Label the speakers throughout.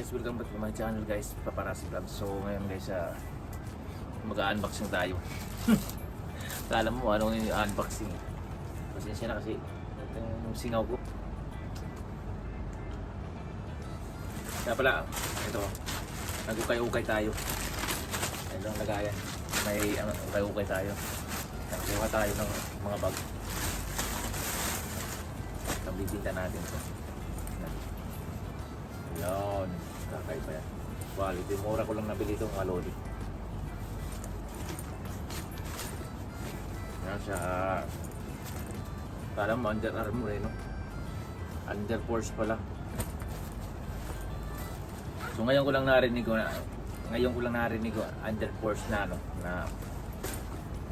Speaker 1: Guys, welcome back to my channel guys, Paparazzi Vlog. So ngayon guys, uh, mag-unboxing tayo. Kala mo ano yung unboxing. Pasensya na kasi ito yung singaw ko. Kaya pala, ito, nag-ukay-ukay tayo. Ito ang lagayan. May ano, ukay-ukay tayo. Nakuha tayo ng mga bag. Ang bibinta natin ito. Yan. Kakaiba yan. Quality. Mura ko lang nabili itong mga lodi. Yan siya. ah, Kala mo Under Armour eh, no? Under Force pala. So ngayon ko lang narinig ko na ngayon ko lang narinig ko Under Force na ano na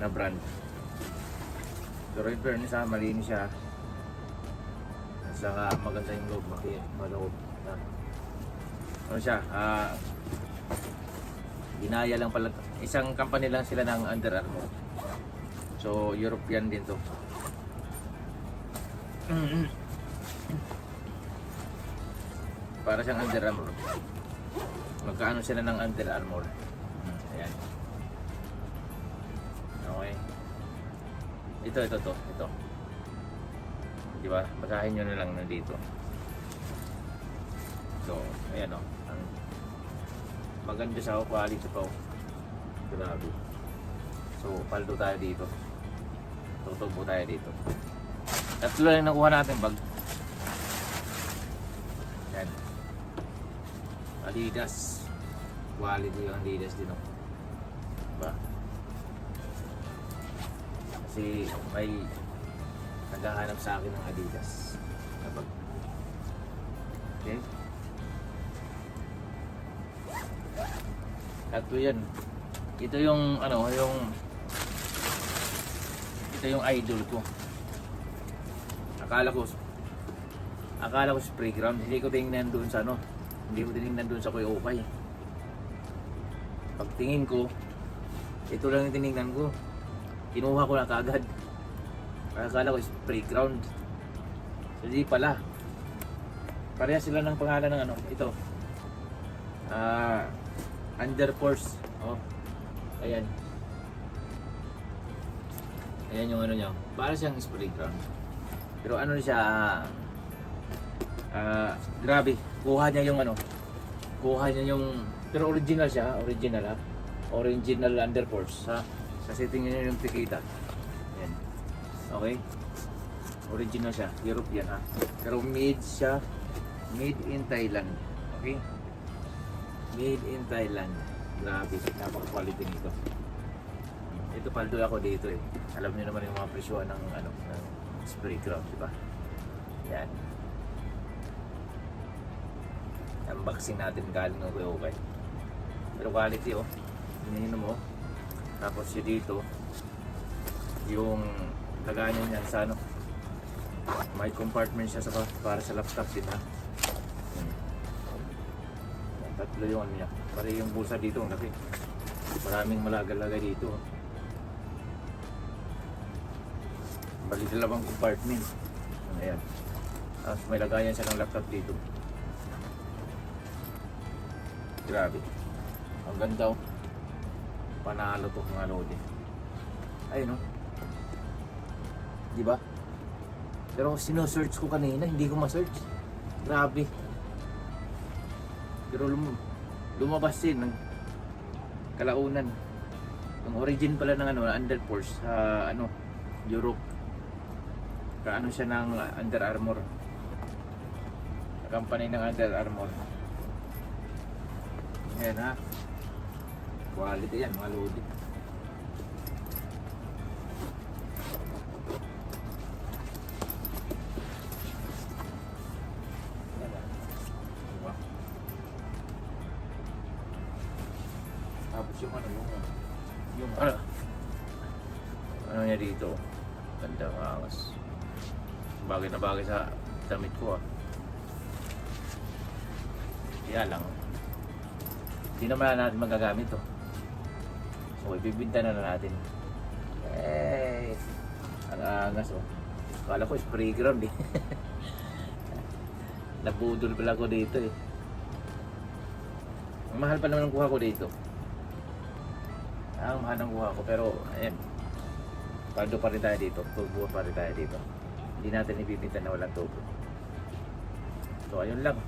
Speaker 1: na brand. Pero in fairness ha, malinis siya. At saka maganda yung loob, maki, maloob. Na, ano siya, ah, ginaya lang pala, isang company lang sila ng Under Armour. So, European din to. Para siyang Under Armour. Magkaano sila ng Under Armour? Hmm, Ayan. Okay. Ito, ito, to. Ito. Di ba? Basahin nyo na lang nandito. So, ayan o. Ang maganda siya quality pa o. Grabe. So, paldo tayo dito. Tutubo tayo dito. Tatlo lang nakuha natin bag. Yan. Adidas. Quality yung Adidas din o. Diba? Kasi may naghahanap sa akin ng Adidas. Kapag Okay? Tatlo yan. Ito yung ano, yung ito yung idol ko. Akala ko akala ko spray ground, hindi ko tingnan doon sa ano, hindi ko tinignan doon sa Kuya Okay. Pagtingin ko, ito lang yung tinignan ko. Kinuha ko na kagad. Akala ko spray ground. Hindi pala. Pareha sila ng pangalan ng ano, ito. Ah, Under Force. Oh. Ayan. Ayan yung ano niya. Para siyang spray ground. Pero ano siya, ah, ah, grabe. Kuha niya yung ano, kuha niya yung, pero original siya, original ha. Original Under Force ha. Kasi tingnan niyo yung tikita. Ayan. Okay? Original siya, European ha. Pero made siya, made in Thailand. Okay? Made in Thailand. Grabe, napaka-quality nito. Ito paldo ako dito eh. Alam niyo naman yung mga presyo ng ano, ng spray ground, di ba? Yan. Unboxing natin galing ng Okay. Pero quality oh. Tingnan mo. Tapos yung dito, yung lagayan niyan sa ano, may compartment siya sa para sa laptop din ha. Tatlo ano niya. Pare yung bulsa dito, ang laki. Maraming malagalagay dito. Bali dalawang compartment. Ayan. Tapos may lagayan siya ng laptop dito. Grabe. Ang ganda oh. Panalo to mga lodi. Ayun oh. Di ba? Pero sino-search ko kanina, hindi ko ma-search. Grabe. Pero lum lumabas din ng kalaunan. Ang origin pala ng ano, Underforce sa ano, Europe. Kaano siya ng Under Armour. Company ng Under Armour. Yan ha. Quality yan, mga lodi. Yung ano, yung yung ano, ano niya dito. Ganda ng angas. Bagay na bagay sa damit ko ah. Kaya lang, hindi naman natin magagamit to. So, ibibinta na, na natin. Eh, ang angas oh. Kala ko spray ground eh. Nabudol pala ko dito eh. Mahal pa naman ang kuha ko dito. Mahal ang kuha ko pero eh paldo pa rin tayo dito. Turbo pa rin tayo dito. Hindi natin ibibinta na walang turbo. So ayun lang.